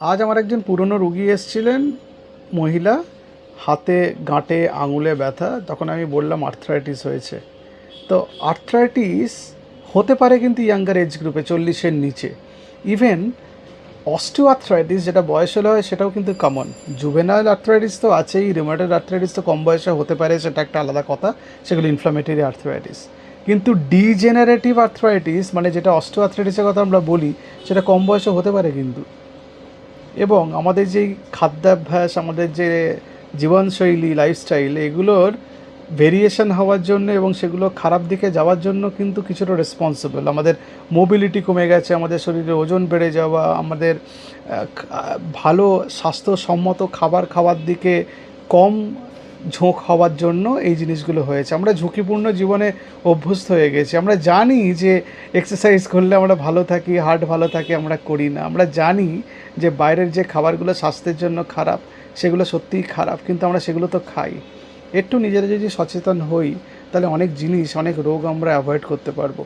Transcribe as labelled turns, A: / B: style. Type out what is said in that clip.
A: আজ আমার একজন পুরনো রুগী এসেছিলেন, মহিলা। হাতে, গাঁটে, আঙুলে ব্যথা, তখন আমি বললাম আর্থ্রাইটিস হয়েছে। তো আর্থ্রাইটিস হতে পারে কিন্তু ইয়াঙ্গার এজ গ্রুপে চল্লিশের নিচে। ইভেন অস্টিও আর্থ্রাইটিস যেটা বয়স হলে হয়, সেটাও কিন্তু কমন জুভেনাইল আর্থ্রাইটিস তো আছেই রিমাটেড আর্থ্রাইটিস তো কম বয়সে হতে পারে, সেটা একটা আলাদা কথা। সেগুলো ইনফ্লামেটরি আর্থ্রাইটিস কিন্তু ডিজেনারেটিভ আর্থ্রাইটিস মানে যেটা অস্টিও আর্থ্রাইটিসের কথা আমরা বলি, সেটা কম বয়সে হতে পারে কিন্তু। এবং আমাদের যেই খাদ্যাভ্যাস, আমাদের যে জীবনশৈলী লাইফস্টাইল এগুলোর ভেরিয়েশন হওয়ার জন্য এবং সেগুলো খারাপ দিকে যাওয়ার জন্য কিন্তু কিছুটা রেসপন্সিবল আমাদের মোবিলিটি কমে গেছে, আমাদের শরীরে ওজন বেড়ে যাওয়া, আমাদের ভালো স্বাস্থ্যসম্মত খাবার খাওয়ার দিকে কম ঝোঁক হওয়ার জন্য এই জিনিসগুলো হয়েছে। আমরা ঝুঁকিপূর্ণ জীবনে অভ্যস্ত হয়ে গেছি। আমরা জানি যে এক্সারসাইজ করলে আমরা ভালো থাকি হার্ট ভালো থাকে, আমরা করি না। আমরা জানি যে বাইরের যে খাবারগুলো স্বাস্থ্যের জন্য খারাপ, সেগুলো সত্যিই খারাপ, কিন্তু আমরা সেগুলো তো খাই। একটু নিজেরা যদি সচেতন হই, তাহলে অনেক জিনিস, অনেক রোগ আমরা অ্যাভয়েড করতে পারব।